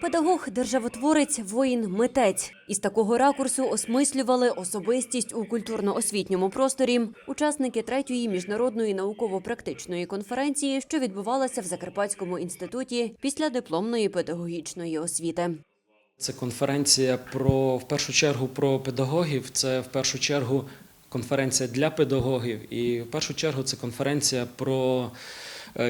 Педагог, державотворець, воїн, митець. Із такого ракурсу осмислювали особистість у культурно-освітньому просторі. Учасники третьої міжнародної науково-практичної конференції, що відбувалася в Закарпатському інституті після дипломної педагогічної освіти. Це конференція про в першу чергу про педагогів. Це в першу чергу конференція для педагогів, і в першу чергу це конференція про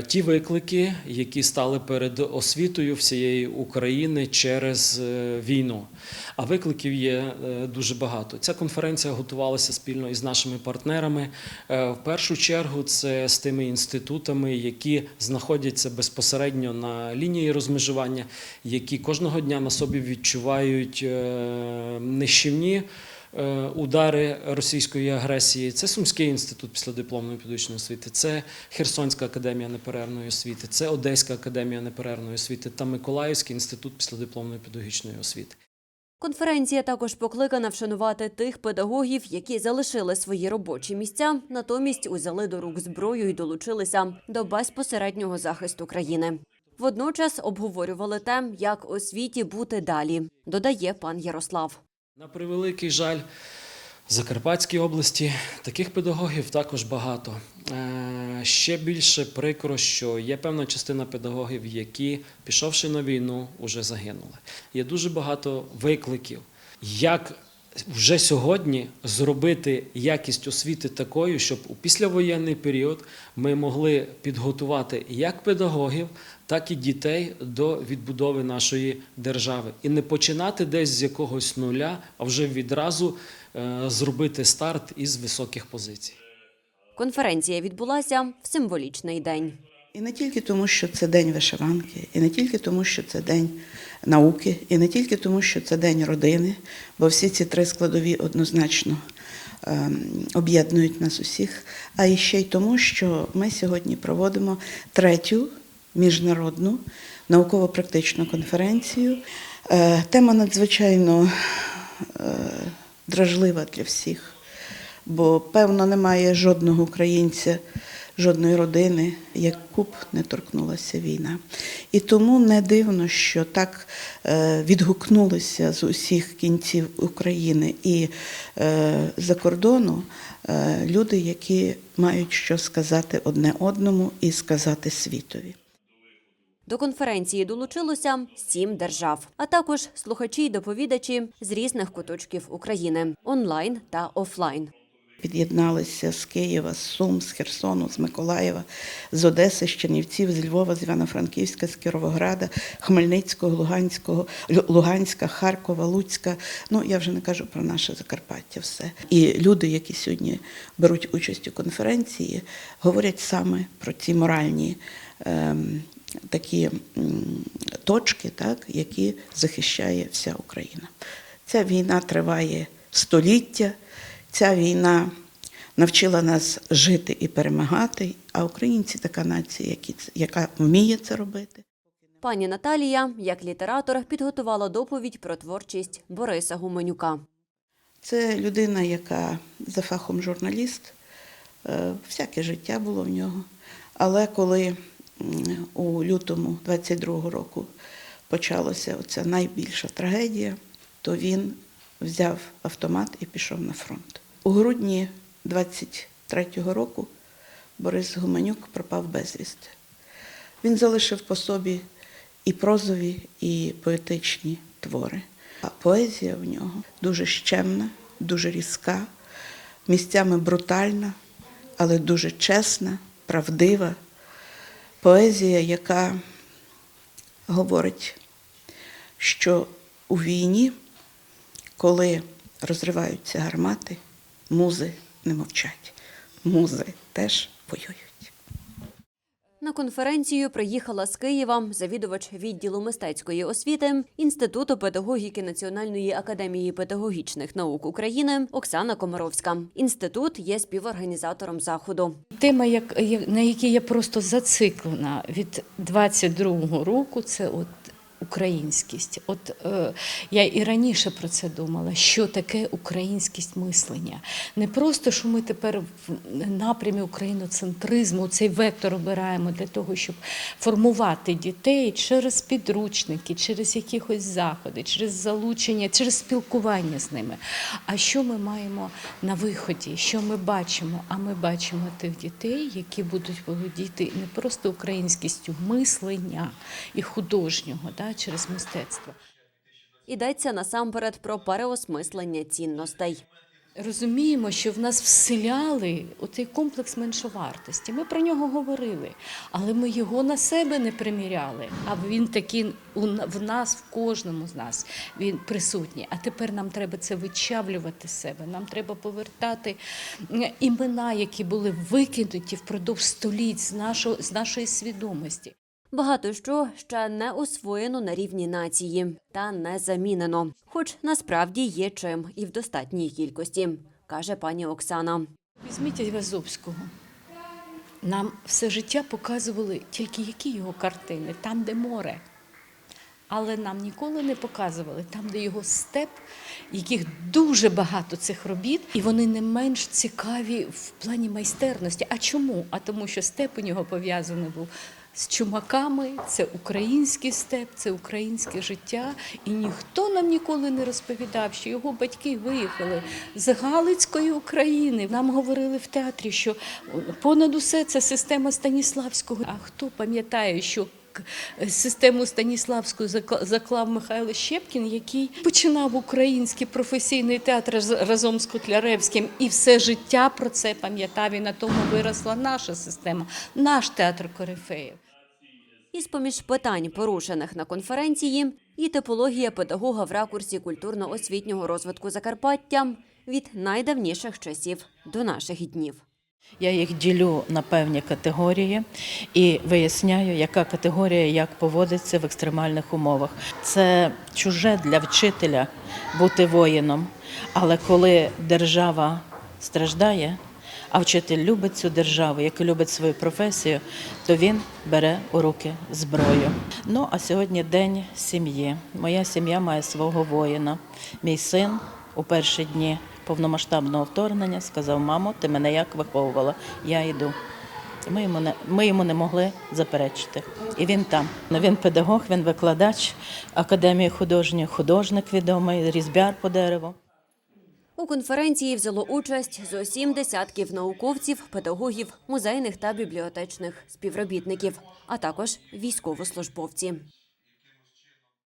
ті виклики, які стали перед освітою всієї України через е, війну. А викликів є е, дуже багато. Ця конференція готувалася спільно із нашими партнерами. Е, В першу чергу це з тими інститутами, які знаходяться безпосередньо на лінії розмежування, які кожного дня на собі відчувають е, нищівні е, удари російської агресії. Це Сумський інститут післядипломної педагогічної освіти, це Херсонська академія неперервної освіти, це Одеська академія неперервної освіти та Миколаївський інститут післядипломної педагогічної освіти. Конференція також покликана вшанувати тих педагогів, які залишили свої робочі місця, натомість узяли до рук зброю і долучилися до безпосереднього захисту країни. Водночас обговорювали те, як освіті бути далі, додає пан Ярослав. На превеликий жаль, в Закарпатській області таких педагогів також багато. Е, Ще більше прикро, що є певна частина педагогів, які, пішовши на війну, вже загинули. Є дуже багато викликів, як вже сьогодні зробити якість освіти такою, щоб у післявоєнний період ми могли підготувати як педагогів, так і дітей до відбудови нашої держави. І не починати десь з якогось нуля, а вже відразу е, зробити старт із високих позицій. Конференція відбулася в символічний день. І не тільки тому, що це день вишиванки, і не тільки тому, що це день науки, і не тільки тому, що це день родини, бо всі ці три складові однозначно ем, об'єднують нас усіх, а і ще й тому, що ми сьогодні проводимо третю міжнародну науково-практичну конференцію. Е, Тема надзвичайно е, дражлива для всіх бо певно немає жодного українця, жодної родини, яку б не торкнулася війна. І тому не дивно, що так е, відгукнулися з усіх кінців України і е, за кордону е, люди, які мають що сказати одне одному і сказати світові. До конференції долучилося сім держав, а також слухачі й доповідачі з різних куточків України онлайн та офлайн. Під'єдналися з Києва, з Сум, з Херсону, з Миколаєва, з Одеси, з Чернівців, з Львова, з Івано-Франківська, з Кіровограда, Хмельницького, Луганського, Луганська, Харкова, Луцька. Ну я вже не кажу про наше Закарпаття. Все і люди, які сьогодні беруть участь у конференції, говорять саме про ці моральні. ем, Такі точки, так, які захищає вся Україна. Ця війна триває століття. Ця війна навчила нас жити і перемагати, а українці така нація, яка вміє це робити. Пані Наталія, як літератор, підготувала доповідь про творчість Бориса Гуменюка. Це людина, яка за фахом журналіст, е, всяке життя було в нього. Але коли у лютому 22-го року почалася оця найбільша трагедія, то він взяв автомат і пішов на фронт. У грудні 23-го року Борис Гуменюк пропав безвісти. Він залишив по собі і прозові, і поетичні твори. А поезія в нього дуже щемна, дуже різка, місцями брутальна, але дуже чесна, правдива. Поезія, яка говорить, що у війні, коли розриваються гармати, музи не мовчать. Музи теж воюють. На конференцію приїхала з Києва завідувач відділу мистецької освіти Інституту педагогіки Національної академії педагогічних наук України Оксана Комаровська. Інститут є співорганізатором заходу. Тема, як, на якій я просто зациклена від 22-го року, це от українськість. От е, я і раніше про це думала, що таке українськість мислення. Не просто, що ми тепер в напрямі україноцентризму цей вектор обираємо для того, щоб формувати дітей через підручники, через якихось заходи, через залучення, через спілкування з ними. А що ми маємо на виході? Що ми бачимо? А ми бачимо тих дітей, які будуть володіти не просто українськістю мислення і художнього да, через мистецтво. Йдеться насамперед про переосмислення цінностей. Розуміємо, що в нас вселяли оцей комплекс меншовартості. Ми про нього говорили, але ми його на себе не приміряли. А він такий в нас, в кожному з нас, він присутній. А тепер нам треба це вичавлювати з себе. Нам треба повертати імена, які були викинуті впродовж століть з нашого з нашої свідомості. Багато що ще не освоєно на рівні нації та не замінено, хоч насправді є чим і в достатній кількості, каже пані Оксана. Візьміть Айвазовського. Нам все життя показували тільки які його картини, там, де море. Але нам ніколи не показували там, де його степ, яких дуже багато цих робіт, і вони не менш цікаві в плані майстерності. А чому? А тому, що степ у нього пов'язаний був з чумаками, це український степ, це українське життя. І ніхто нам ніколи не розповідав, що його батьки виїхали з Галицької України. Нам говорили в театрі, що понад усе це система Станіславського. А хто пам'ятає, що Систему Станіславську закла- заклав Михайло Щепкін, який починав український професійний театр разом з Котляревським, і все життя про це пам'ятав. І на тому виросла наша система, наш театр Корифеїв. Із поміж питань, порушених на конференції, і типологія педагога в ракурсі культурно-освітнього розвитку Закарпаття від найдавніших часів до наших днів. Я їх ділю на певні категорії і виясняю, яка категорія як поводиться в екстремальних умовах. Це чуже для вчителя бути воїном, але коли держава страждає, а вчитель любить цю державу, як і любить свою професію, то він бере у руки зброю. Ну а сьогодні день сім'ї. Моя сім'я має свого воїна. Мій син у перші дні повномасштабного вторгнення сказав: мамо, ти мене як виховувала? Я йду. Ми йому не ми йому не могли заперечити. І він там. Він педагог, він викладач академії художньої, художник відомий, різьбяр по дереву. Конференції взяло участь зо сім десятків науковців, педагогів, музейних та бібліотечних співробітників, а також військовослужбовці.